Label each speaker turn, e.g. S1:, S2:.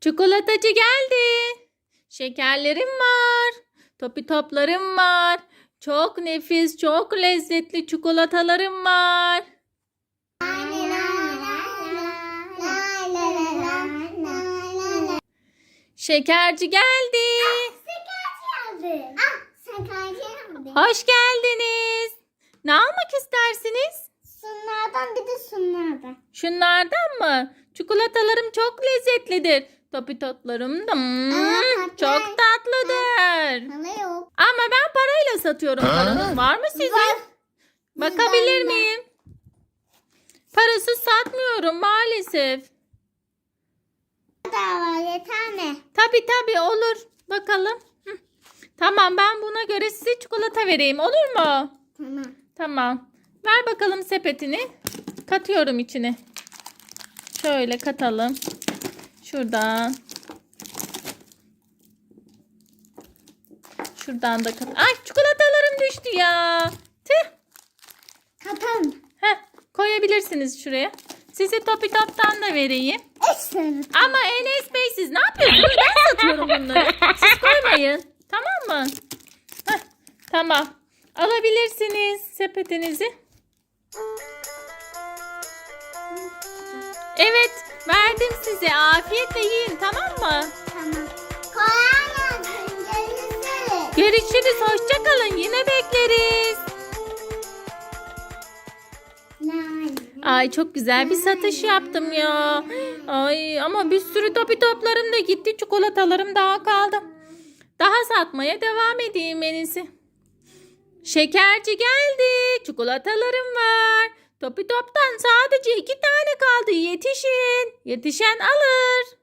S1: Çikolatacı geldi. Şekerlerim var. Topi toplarım var. Çok nefis, çok lezzetli çikolatalarım var. Şekerci geldi. Hoş geldiniz. Ne almak istersiniz?
S2: Şunlardan bir de şunlardan.
S1: Şunlardan mı? Çikolatalarım çok lezzetlidir. Topi toplarım da mm,
S2: Aa, tatlı.
S1: çok tatlıdır.
S2: Yok.
S1: Ama ben parayla satıyorum. Paranız var mı sizin?
S2: Var.
S1: Bakabilir
S2: de.
S1: miyim? Parasız satmıyorum maalesef.
S2: Daha var yeter mi?
S1: Tabi tabi olur. Bakalım. Hı. Tamam ben buna göre size çikolata vereyim olur mu?
S2: Tamam.
S1: Tamam. Ver bakalım sepetini. Katıyorum içine. Şöyle katalım. Şuradan. Şuradan da kat. Ay çikolatalarım düştü ya. Tüh.
S2: Katalım.
S1: Heh, koyabilirsiniz şuraya. Size topi toptan da vereyim. Ama Enes Bey siz ne yapıyorsunuz? Ben satıyorum bunları. Siz koymayın. Tamam mı? Heh, tamam. Alabilirsiniz sepetinizi. Evet verdim size. Afiyetle yiyin tamam mı?
S2: Tamam. Kolay gelsin. Görüşürüz.
S1: Görüşürüz. Hoşça kalın. Yine bekleriz. Ay çok güzel bir satış yaptım ya. Ay ama bir sürü topi toplarım da gitti. Çikolatalarım daha kaldı. Daha satmaya devam edeyim en iyisi. Şekerci geldi. Çikolatalarım var. Topi toptan sadece iki tane kaldı. Yetişin. Yetişen alır.